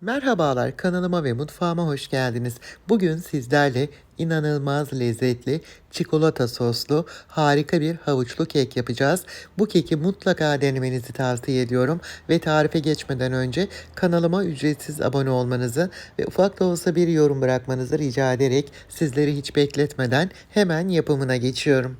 Merhabalar kanalıma ve mutfağıma hoş geldiniz. Bugün sizlerle inanılmaz lezzetli çikolata soslu harika bir havuçlu kek yapacağız. Bu keki mutlaka denemenizi tavsiye ediyorum ve tarife geçmeden önce kanalıma ücretsiz abone olmanızı ve ufak da olsa bir yorum bırakmanızı rica ederek sizleri hiç bekletmeden hemen yapımına geçiyorum.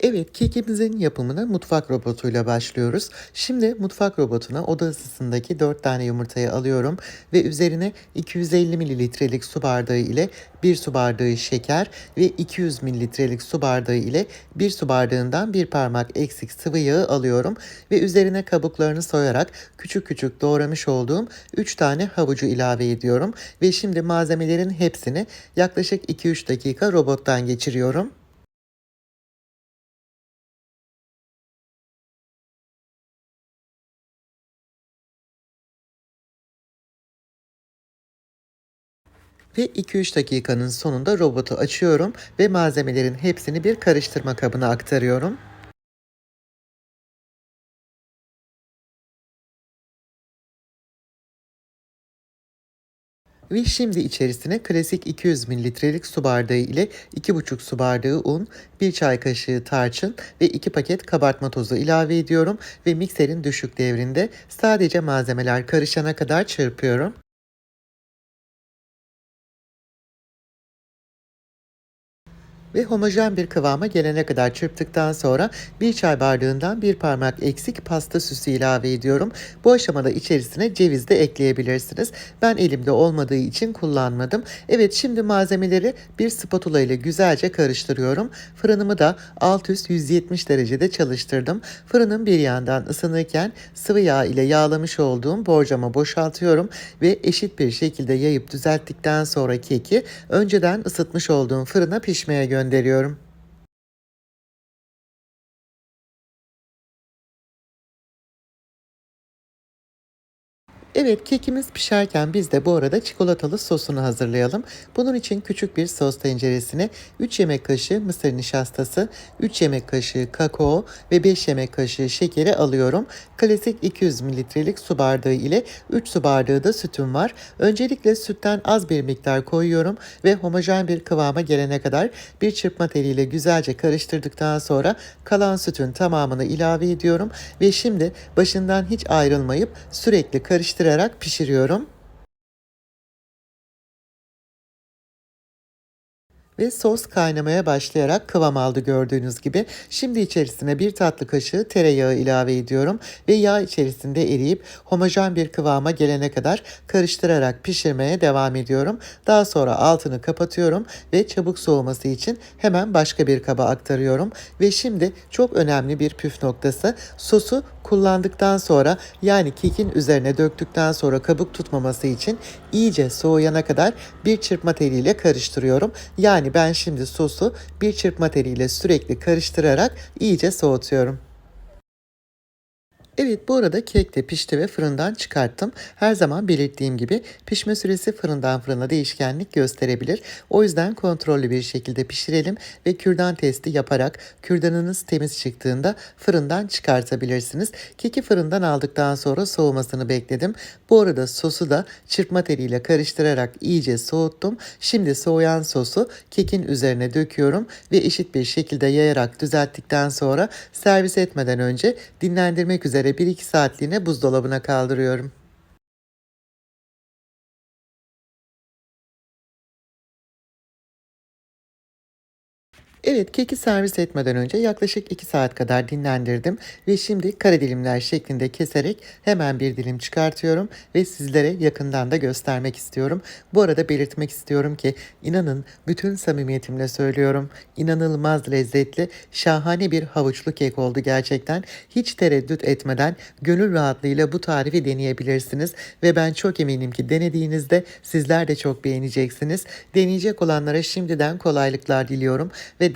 Evet, kekimizin yapımına mutfak robotuyla başlıyoruz. Şimdi mutfak robotuna oda ısısındaki 4 tane yumurtayı alıyorum ve üzerine 250 mililitrelik su bardağı ile 1 su bardağı şeker ve 200 mililitrelik su bardağı ile 1 su bardağından bir parmak eksik sıvı yağı alıyorum ve üzerine kabuklarını soyarak küçük küçük doğramış olduğum 3 tane havucu ilave ediyorum ve şimdi malzemelerin hepsini yaklaşık 2-3 dakika robottan geçiriyorum. Ve 2-3 dakikanın sonunda robotu açıyorum ve malzemelerin hepsini bir karıştırma kabına aktarıyorum. Ve şimdi içerisine klasik 200 mililitrelik su bardağı ile 2,5 su bardağı un, 1 çay kaşığı tarçın ve 2 paket kabartma tozu ilave ediyorum ve mikserin düşük devrinde sadece malzemeler karışana kadar çırpıyorum. Ve homojen bir kıvama gelene kadar çırptıktan sonra bir çay bardağından bir parmak eksik pasta süsü ilave ediyorum. Bu aşamada içerisine ceviz de ekleyebilirsiniz. Ben elimde olmadığı için kullanmadım. Evet şimdi malzemeleri bir spatula ile güzelce karıştırıyorum. Fırınımı da alt üst 170 derecede çalıştırdım. Fırının bir yandan ısınırken sıvı yağ ile yağlamış olduğum borcama boşaltıyorum ve eşit bir şekilde yayıp düzelttikten sonra keki önceden ısıtmış olduğum fırına pişmeye gönderiyorum gönderiyorum. Evet kekimiz pişerken biz de bu arada çikolatalı sosunu hazırlayalım. Bunun için küçük bir sos tenceresine 3 yemek kaşığı mısır nişastası, 3 yemek kaşığı kakao ve 5 yemek kaşığı şekeri alıyorum. Klasik 200 mililitrelik su bardağı ile 3 su bardağı da sütüm var. Öncelikle sütten az bir miktar koyuyorum ve homojen bir kıvama gelene kadar bir çırpma teliyle güzelce karıştırdıktan sonra kalan sütün tamamını ilave ediyorum ve şimdi başından hiç ayrılmayıp sürekli karıştırarak karıştırarak pişiriyorum. Ve sos kaynamaya başlayarak kıvam aldı gördüğünüz gibi. Şimdi içerisine bir tatlı kaşığı tereyağı ilave ediyorum ve yağ içerisinde eriyip homojen bir kıvama gelene kadar karıştırarak pişirmeye devam ediyorum. Daha sonra altını kapatıyorum ve çabuk soğuması için hemen başka bir kaba aktarıyorum ve şimdi çok önemli bir püf noktası sosu kullandıktan sonra yani kekin üzerine döktükten sonra kabuk tutmaması için iyice soğuyana kadar bir çırpma teliyle karıştırıyorum. Yani ben şimdi sosu bir çırpma teliyle sürekli karıştırarak iyice soğutuyorum. Evet bu arada kek de pişti ve fırından çıkarttım. Her zaman belirttiğim gibi pişme süresi fırından fırına değişkenlik gösterebilir. O yüzden kontrollü bir şekilde pişirelim ve kürdan testi yaparak kürdanınız temiz çıktığında fırından çıkartabilirsiniz. Keki fırından aldıktan sonra soğumasını bekledim. Bu arada sosu da çırpma teliyle karıştırarak iyice soğuttum. Şimdi soğuyan sosu kekin üzerine döküyorum ve eşit bir şekilde yayarak düzelttikten sonra servis etmeden önce dinlendirmek üzere 1-2 saatliğine buzdolabına kaldırıyorum. Evet keki servis etmeden önce yaklaşık 2 saat kadar dinlendirdim ve şimdi kare dilimler şeklinde keserek hemen bir dilim çıkartıyorum ve sizlere yakından da göstermek istiyorum. Bu arada belirtmek istiyorum ki inanın bütün samimiyetimle söylüyorum inanılmaz lezzetli şahane bir havuçlu kek oldu gerçekten. Hiç tereddüt etmeden gönül rahatlığıyla bu tarifi deneyebilirsiniz ve ben çok eminim ki denediğinizde sizler de çok beğeneceksiniz. Deneyecek olanlara şimdiden kolaylıklar diliyorum ve